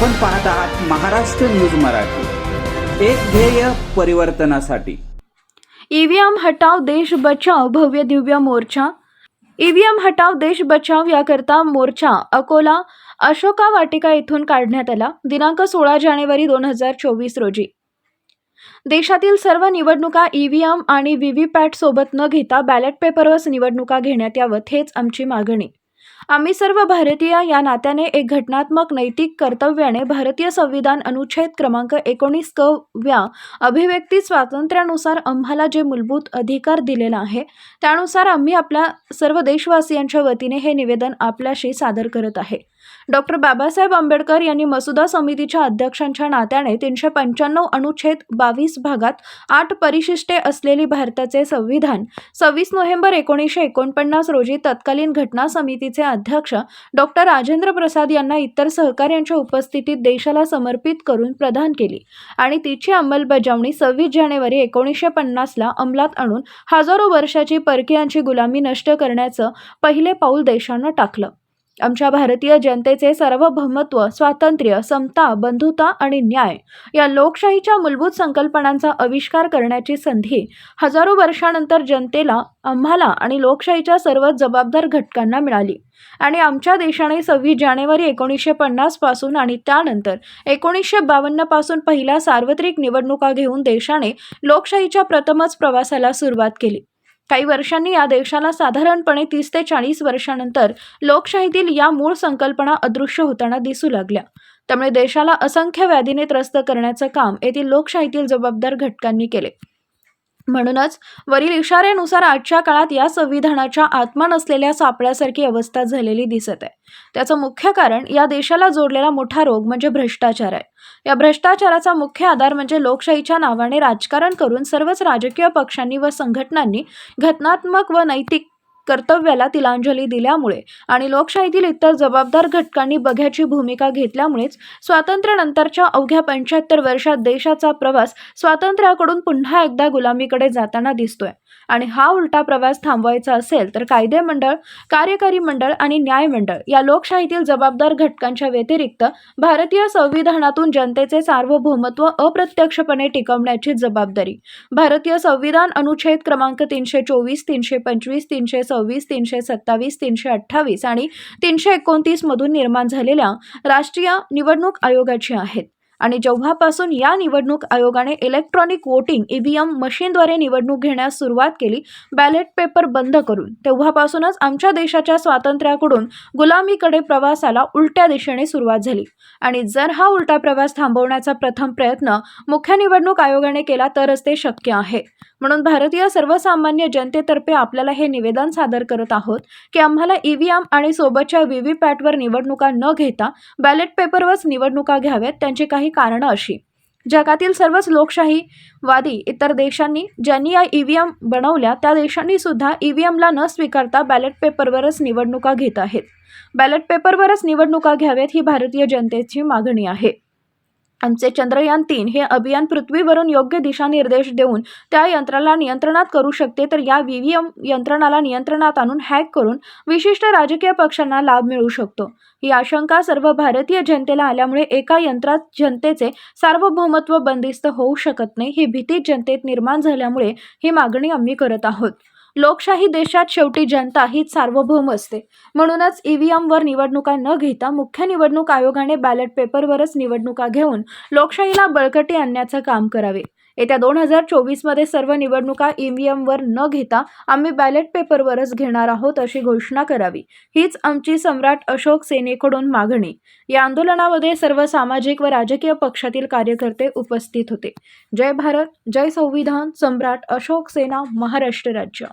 आपण पाहत आहात महाराष्ट्र न्यूज मराठी. एक ध्येय परिवर्तनासाठी. ईव्हीएम हटाव देश बचाव भव्य दिव्य मोर्चा. ईव्हीएम हटाव देश बचाव याकरता मोर्चा अकोला अशोका वाटिका येथून काढण्यात आला दिनांक सोळा जानेवारी दोन हजार चोवीस रोजी. देशातील सर्व निवडणुका ईव्हीएम आणि व्हीव्हीपॅट सोबत न घेता बॅलेट पेपरवरच निवडणुका घेण्यात यावं हेच आमची मागणी. आम्ही सर्व भारतीय या नात्याने एक घटनात्मक नैतिक कर्तव्याने भारतीय संविधान अनुच्छेद क्रमांक एकोणीस क व्या अभिव्यक्ती स्वातंत्र्यानुसार आम्हाला जे मूलभूत अधिकार दिलेला आहे त्यानुसार आम्ही आपल्या सर्व देशवासियांच्या वतीने हे निवेदन आपल्याशी सादर करत आहे. डॉक्टर बाबासाहेब आंबेडकर यांनी मसुदा समितीच्या अध्यक्षांच्या नात्याने तीनशे पंच्याण्णव अनुच्छेद बावीस भागात आठ परिशिष्टे असलेली भारताचे संविधान सव्वीस नोव्हेंबर एकोणीसशे एकोणपन्नास रोजी तत्कालीन घटना समितीचे अध्यक्ष डॉक्टर राजेंद्र प्रसाद यांना इतर सहकाऱ्यांच्या उपस्थितीत देशाला समर्पित करून प्रदान केली आणि तिची अंमलबजावणी सव्वीस जानेवारी एकोणीसशे पन्नासला अंमलात आणून हजारो वर्षाची परकीयांची गुलामी नष्ट करण्याचं पहिले पाऊल देशानं टाकलं. आमच्या भारतीय जनतेचे सार्वभौमत्व स्वातंत्र्य समता बंधुता आणि न्याय या लोकशाहीच्या मूलभूत संकल्पनांचा आविष्कार करण्याची संधी हजारो वर्षानंतर जनतेला आम्हाला आणि लोकशाहीच्या सर्व जबाबदार घटकांना मिळाली. आणि आमच्या देशाने सव्वीस जानेवारी एकोणीसशे पन्नासपासून आणि त्यानंतर एकोणीसशे बावन्नपासून पहिल्या सार्वत्रिक निवडणुका घेऊन देशाने लोकशाहीच्या प्रथमच प्रवासाला सुरुवात केली. काही वर्षांनी या देशाला साधारणपणे तीस ते चाळीस वर्षानंतर लोकशाहीतील या मूळ संकल्पना अदृश्य होताना दिसू लागल्या. त्यामुळे देशाला असंख्य व्याधीने त्रस्त करण्याचं काम येथील लोकशाहीतील जबाबदार घटकांनी केले. म्हणूनच वरील इशाऱ्यानुसार आजच्या काळात या संविधानाच्या आत्मा नसलेल्या सापळ्यासारखी अवस्था झालेली दिसत आहे. त्याचं मुख्य कारण या देशाला जोडलेला मोठा रोग म्हणजे भ्रष्टाचार आहे. या भ्रष्टाचाराचा मुख्य आधार म्हणजे लोकशाहीच्या नावाने राजकारण करून सर्वच राजकीय पक्षांनी व संघटनांनी घटनात्मक व नैतिक कर्तव्याला तिलांजली दिल्यामुळे आणि लोकशाहीतील इतर जबाबदार घटकांनी बघ्याची भूमिका घेतल्यामुळेच स्वातंत्र्यानंतरच्या अवघ्या पंच्याहत्तर वर्षात देशाचा प्रवास स्वातंत्र्याकडून पुन्हा एकदा गुलामीकडे जाताना दिसतोय. आणि हा उलटा प्रवास थांबवायचा असेल तर कायदे मंडळ कार्यकारी मंडळ आणि न्याय मंडळ या लोकशाहीतील जबाबदार घटकांच्या व्यतिरिक्त भारतीय संविधानातून जनतेचे सार्वभौमत्व अप्रत्यक्षपणे टिकवण्याची जबाबदारी भारतीय संविधान अनुच्छेद क्रमांक तीनशे चोवीस तीनशे पंचवीस तीनशे सव्वीस तीनशे सत्तावीस तीनशे अठ्ठावीस आणि तीनशे एकोणतीस मधून निर्माण झालेल्या राष्ट्रीय निवडणूक आयोगाची आहेत. आणि जेव्हापासून या निवडणूक आयोगाने इलेक्ट्रॉनिक वोटिंग ईव्हीएम मशीनद्वारे निवडणूक घेण्यास सुरुवात केली बॅलेट पेपर बंद करून तेव्हापासूनच आमच्या देशाच्या स्वातंत्र्याकडून गुलामीकडे प्रवासाला उलट्या दिशेने सुरुवात झाली. आणि जर हा उलटा प्रवास थांबवण्याचा प्रथम प्रयत्न मुख्य निवडणूक आयोगाने केला तरच ते शक्य आहे. म्हणून भारतीय सर्वसामान्य जनतेतर्फे आपल्याला हे निवेदन सादर करत आहोत की आम्हाला ईव्हीएम आणि सोबतच्या व्हीव्हीपॅटवर निवडणुका न घेता बॅलेट पेपरवरच निवडणुका घ्याव्यात त्यांची काही कारणं अशी. जगातील सर्वच लोकशाहीवादी इतर देशांनी ज्यांनी या ईव्हीएम बनवल्या त्या देशांनी सुद्धा ईव्हीएमला न स्वीकारता बॅलेट पेपरवरच निवडणुका घेत आहेत. बॅलेट पेपरवरच निवडणुका घ्याव्यात ही भारतीय जनतेची मागणी आहे. आमचे चंद्रयान तीन हे अभियान पृथ्वीवरून योग्य दिशानिर्देश देऊन त्या यंत्राला नियंत्रणात करू शकते तर या व्हीव्हीएम यंत्रणाला नियंत्रणात आणून हॅक करून विशिष्ट राजकीय पक्षांना लाभ मिळू शकतो. ही आशंका सर्व भारतीय जनतेला आल्यामुळे एका यंत्रात जनतेचे सार्वभौमत्व बंदिस्त होऊ शकत नाही ही भीती जनतेत निर्माण झाल्यामुळे ही मागणी आम्ही करत आहोत. लोकशाही देशात शेवटी जनता हीच सार्वभौम असते. म्हणूनच ईव्हीएमवर निवडणुका न घेता मुख्य निवडणूक आयोगाने बॅलेट पेपरवरच निवडणुका घेऊन लोकशाहीला बळकटी आणण्याचं काम करावे. येत्या दोन हजार चोवीसमध्ये सर्व निवडणुका ईव्हीएमवर न घेता आम्ही बॅलेट पेपरवरच घेणार आहोत अशी घोषणा करावी. हीच आमची सम्राट अशोक सेनेकडून मागणी. या आंदोलनामध्ये सर्व सामाजिक व राजकीय पक्षातील कार्यकर्ते उपस्थित होते. जय भारत जय संविधान सम्राट अशोक सेना महाराष्ट्र राज्य.